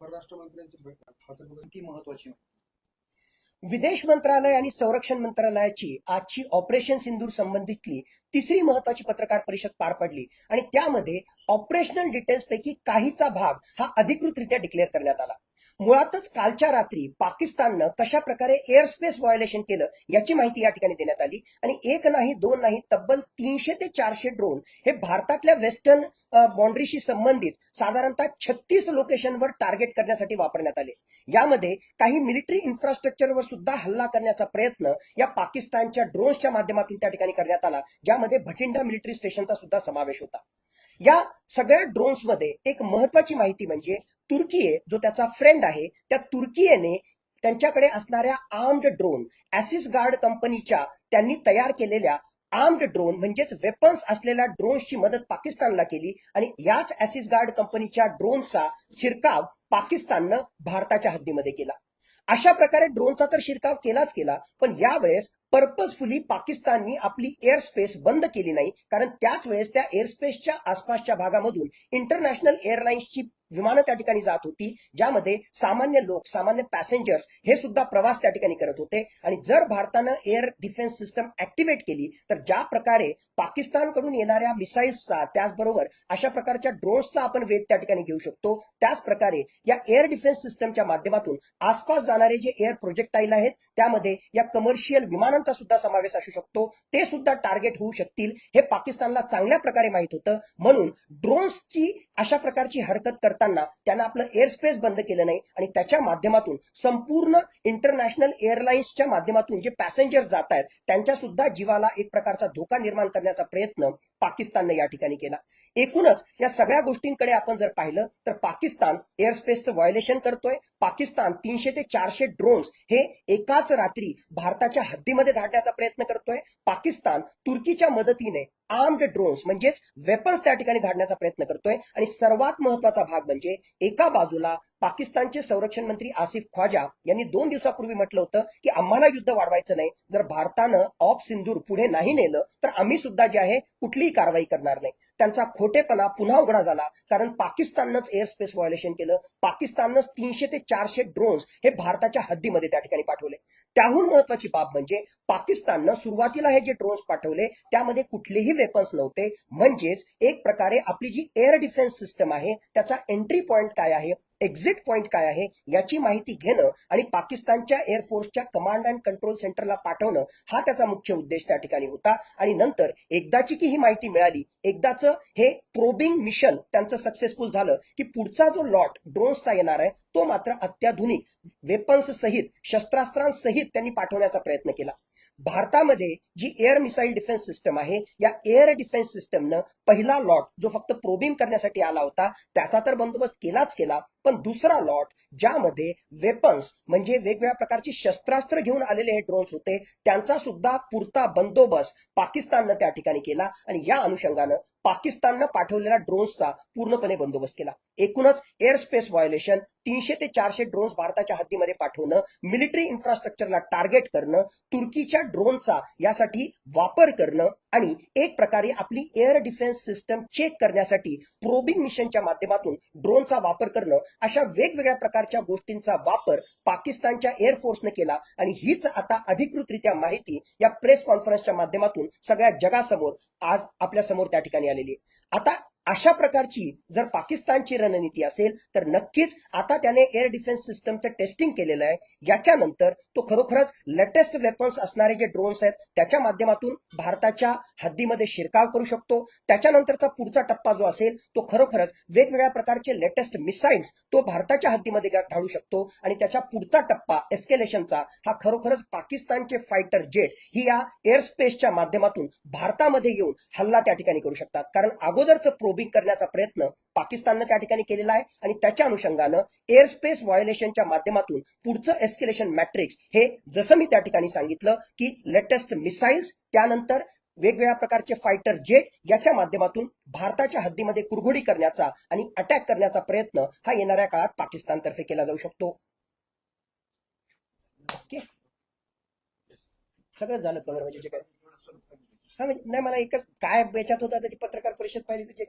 परराष्ट्र मंत्र्यांची बैठक महत्वाची विदेश मंत्रालय आणि संरक्षण मंत्रालयाची आजची ऑपरेशन सिंदूर संबंधितली तिसरी महत्वाची पत्रकार परिषद पार पडली. आणि त्यामध्ये ऑपरेशनल डिटेल्स पैकी काहीचा भाग हा अधिकृतरित्या डिक्लेअर करण्यात आला. मुळातच कालच्या रात्री पाकिस्ताननं कशा प्रकारे एअर स्पेस व्हायोलेशन केलं याची माहिती या ठिकाणी देण्यात आली. आणि एक नाही दोन नाही तब्बल तीनशे ते चारशे ड्रोन हे भारतातल्या वेस्टर्न बाउंड्रीशी संबंधित साधारणतः छत्तीस लोकेशनवर टार्गेट करण्यासाठी वापरण्यात आले. यामध्ये काही मिलिटरी इन्फ्रास्ट्रक्चरवर सुद्धा हल्ला करण्याचा प्रयत्न या पाकिस्तानच्या ड्रोन्सच्या माध्यमातून त्या ठिकाणी करण्यात आला ज्यामध्ये भटिंडा मिलिटरी स्टेशनचा सुद्धा समावेश होता. या सगळ्या ड्रोन्समध्ये एक महत्वाची माहिती म्हणजे तुर्कीये जो त्याचा फ्रेंड आहे त्या तुर्कीयेने त्यांच्याकडे असणाऱ्या आर्म्ड ड्रोन ऍसिस गार्ड कंपनीच्या त्यांनी तयार केलेल्या आर्म्ड ड्रोन म्हणजेच वेपन्स असलेल्या ड्रोन्सची मदत पाकिस्तानला केली आणि याच ऍसिस गार्ड कंपनीच्या ड्रोनचा शिरकाव पाकिस्ताननं भारताच्या हद्दीमध्ये केला. अशा प्रकारे ड्रोनचा तर शिरकाव केलाच केला पण यावेळेस पर्पजफुली पाकिस्ताननी आपली एअर स्पेस बंद केली नाही. कारण त्याच वेळेस त्या एअर स्पेसच्या आसपासच्या भागामधून इंटरनॅशनल एअरलाइन्सची विमानं त्या ठिकाणी जात होती ज्यामध्ये सामान्य लोक सामान्य पॅसेंजर्स हे सुद्धा प्रवास त्या ठिकाणी करत होते. आणि जर भारतानं एअर डिफेन्स सिस्टम ऍक्टिव्हेट केली तर ज्या प्रकारे पाकिस्तानकडून येणाऱ्या मिसाईल्सचा त्याचबरोबर अशा प्रकारच्या ड्रोन्सचा आपण वेध त्या ठिकाणी घेऊ शकतो. त्याच प्रकारे या एअर डिफेन्स सिस्टमच्या माध्यमातून आसपास जाणारे जे एअर प्रोजेक्टाईल आहेत त्यामध्ये या कमर्शियल विमानांचा सुद्धा समावेश असू शकतो. ते सुद्धा टार्गेट होऊ शकतील. हे पाकिस्तानला चांगल्या प्रकारे माहीत होतं. म्हणून ड्रोन्सची अशा प्रकारची हरकत करताना त्यांना आपलं एअर स्पेस बंद केलं नाही आणि त्याच्या माध्यमातून संपूर्ण इंटरनॅशनल एअरलाइन्सच्या माध्यमातून जे पॅसेंजर्स जात आहेत त्यांच्या सुद्धा जीवाला एक प्रकारचा धोका निर्माण करण्याचा प्रयत्न पाकिस्तानने या ठिकाणी केला. एकूणच या सगळ्या गोष्टींकडे आपण जर पाहिलं तर पाकिस्तान एअर स्पेसचं व्हायोलेशन करतोय. पाकिस्तान तीनशे ते चारशे ड्रोन्स हे एकाच रात्री भारताच्या हद्दीमध्ये धाडण्याचा प्रयत्न करतोय. पाकिस्तान तुर्कीच्या मदतीने आर्म्ड ड्रोन्स म्हणजेच वेपन्स त्या ठिकाणी धाडण्याचा प्रयत्न करतोय. आणि सर्वात महत्त्वाचा भाग म्हणजे एका बाजूला पाकिस्तानचे संरक्षण मंत्री आसिफ ख्वाजा यांनी दोन दिवसापूर्वी म्हटलं होतं की आम्हाला युद्ध वाढवायचं नाही. जर भारतानं ऑफ सिंदूर पुढे नाही नेलं तर आम्ही सुद्धा जे आहे कुठलीही कारवाई करणार नाही. त्यांचा खोटेपणा पुन्हा उघडा झाला कारण पाकिस्ताननंच एअर स्पेस व्हायोलेशन केलं. पाकिस्ताननंच तीनशे ते चारशे ड्रोन्स हे भारताच्या हद्दीमध्ये त्या ठिकाणी पाठवले. त्याहून महत्वाची बाब म्हणजे पाकिस्ताननं सुरुवातीला हे जे ड्रोन्स पाठवले त्यामध्ये कुठलेही वेपन्स नव्हते म्हणजेच एक प्रकारे आपली जी एअर डिफेन्स सिस्टम आहे त्याचा एंट्री पॉइंट काय आहे एक्झिट पॉइंट काय आहे याची माहिती घेणं आणि पाकिस्तानच्या एअरफोर्सच्या कमांड अँड कंट्रोल सेंटरला पाठवणं हा त्याचा मुख्य उद्देश त्या ठिकाणी होता. आणि नंतर एकदाची की ही माहिती मिळाली एकदाच हे प्रोबिंग मिशन त्यांचं सक्सेसफुल झालं की पुढचा जो लॉट ड्रोन्सचा येणार आहे तो मात्र अत्याधुनिक वेपन्स सहित शस्त्रास्त्रांसहित त्यांनी पाठवण्याचा प्रयत्न केला. भारतामध्ये जी एअर मिसाईल डिफेन्स सिस्टम आहे या एअर डिफेन्स सिस्टमनं पहिला लॉट जो फक्त प्रोबिंग करण्यासाठी आला होता त्याचा तर बंदोबस्त केलाच केला. पण दुसरा लॉट ज्यामध्ये वेपन्स म्हणजे वेगवेगळ्या प्रकारची शस्त्रास्त्र घेऊन आलेले हे ड्रोन्स होते त्यांचा सुद्धा पुरता बंदोबस्त पाकिस्ताननं त्या ठिकाणी केला आणि या अनुषंगानं पाकिस्ताननं पाठवलेल्या ड्रोन्सचा पूर्णपणे बंदोबस्त केला. एकूणच एअर स्पेस व्हायोलेशन तीनशे ते चारशे ड्रोन्स भारताच्या हद्दीमध्ये पाठवणं मिलिटरी इन्फ्रास्ट्रक्चरला टार्गेट करणं तुर्कीच्या ड्रोनचा यासाठी वापर करणं आणि एक प्रकारे आपली एअर डिफेन्स सिस्टम चेक करण्यासाठी प्रोबिंग मिशनच्या माध्यमातून ड्रोनचा वापर करणं अशा वेगवेगळ्या प्रकारच्या गोष्टींचा वापर पाकिस्तानच्या एअरफोर्सने केला. आणि हीच आता अधिकृतरित्या माहिती या प्रेस कॉन्फरन्सच्या माध्यमातून सगळ्या जगासमोर आज आपल्यासमोर त्या ठिकाणी आलेली आहे. आता अशा प्रकारची जर पाकिस्तानची रणनीती असेल तर नक्कीच आता त्याने एअर डिफेन्स सिस्टमचं टेस्टिंग केलेलं आहे. याच्यानंतर तो खरोखरच लेटेस्ट वेपन्स असणारे जे ड्रोन्स आहेत त्याच्या माध्यमातून भारताच्या हद्दीमध्ये शिरकाव करू शकतो. त्याच्यानंतरचा पुढचा टप्पा जो असेल तो खरोखरच वेगवेगळ्या प्रकारचे लेटेस्ट मिसाईल्स तो भारताच्या हद्दीमध्ये ढाळू शकतो. आणि त्याच्या पुढचा टप्पा एस्केलेशनचा हा खरोखरच पाकिस्तानचे फायटर जेट ही या एअर स्पेसच्या माध्यमातून भारतामध्ये येऊन हल्ला त्या ठिकाणी करू शकतात. कारण अगोदरचं प्रोबिंग करण्याचा प्रयत्न पाकिस्ताननं त्या ठिकाणी केलेला आहे. आणि त्याच्या अनुषंगानं एअर स्पेस व्हायोलेशनच्या माध्यमातून पुढचं एस्केलेशन मॅट्रिक्स हे जसं मी त्या ठिकाणी सांगितलं की लेटेस्ट मिसाईल्स त्यानंतर वेगवेगळ्या प्रकारचे फायटर जेट याच्या माध्यमातून भारताच्या हद्दीमध्ये कुरघोडी करण्याचा आणि अटॅक करण्याचा प्रयत्न हा येणाऱ्या काळात पाकिस्तानतर्फे केला जाऊ शकतो. सगळं झालं कळलं म्हणजे जे काय हा म्हणजे नाही मला एकच काय याच्यात होता त्याची पत्रकार परिषद पाहिली जे काही?